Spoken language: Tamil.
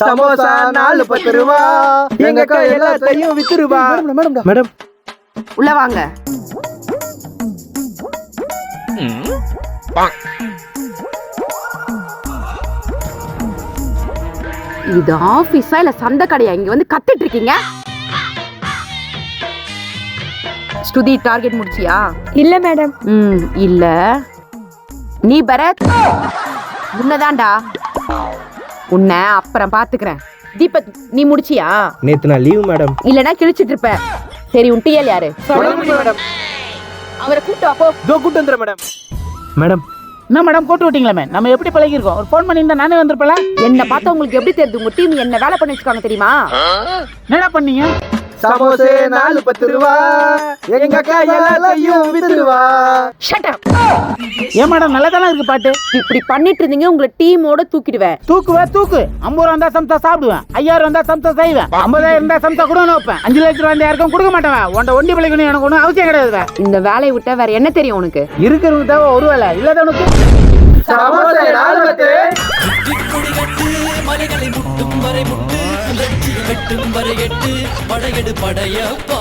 சமோசா நாலு பத்து ரூபா எங்க அக்கா எல்லாத்தையும் வித்துருவா. மேடம் மேடம் உள்ள வாங்க. இது ஆபீஸா இல்ல சந்தை கடையா? இங்க வந்து கத்திட்டு இருக்கீங்க? ஸ்ருதி டார்கெட் முடிச்சியா? இல்ல மேடம். ம் இல்ல. நீ பரத். உன்னதான்டா உன்னை அப்புறம் பாத்துக்கிறேன். தீபக் நீ முடிச்சியா? நேத்து நான் லீவ் மேடம் இல்லனா கிழிச்சிட்டு இருப்ப. சரி உன் டிஎல் யாரு? மேடம் அவரை கூட்டு வா போ. இதோ கூட்டு வந்துடுறேன் மேடம் மேடம் என்ன மேடம் போட்டு விட்டீங்களா மேம் நம்ம எப்படி பழகிருக்கோம் ஒரு ஃபோன் பண்ணியிருந்தா நானே வந்திருப்பல என்ன பார்த்தா உங்களுக்கு எப்படி தெரியுது? உங்க டீம் என்ன வேலை பண்ணி வச்சுக்காங்க தெரியுமா? என்னடா பண்ணீங்க? சமோசே நாலு பத்து ரூபா. எங்க அக்கா எல்லாத்தையும் வித்துருவா. ஷட் அப் ஏன் மேடம் நல்லா தானே இருக்கு பாட்டு? இப்படி பண்ணிட்டு இருந்தீங்க உங்களை டீமோட தூக்கிடுவேன். தூக்குவே தூக்கு. ஐம்பது ரூபா இருந்தா சம்சா சாப்பிடுவேன். ஐயாயிரம் இருந்தா சம்சா செய்வேன். ஐம்பதாயிரம் இருந்தா சம்சா கூட வைப்பேன் அஞ்சு லட்சம் ரூபாய் இருந்தா யாருக்கும் கொடுக்க மாட்டேன். உன்ட ஒண்டி பிழைக்கணும் எனக்கு ஒன்றும் அவசியம் கிடையாது இந்த வேலையை விட்டா வேற என்ன தெரியும் உனக்கு? இருக்கிறவங்க தேவை ஒரு வேலை. இல்லாதவனுக்கு சமோசே நாலு பத்து. மலைகளை முட்டும் வரை முட்டு லட்சியம் வெட்டும் வரை படையெடு படையப்பா.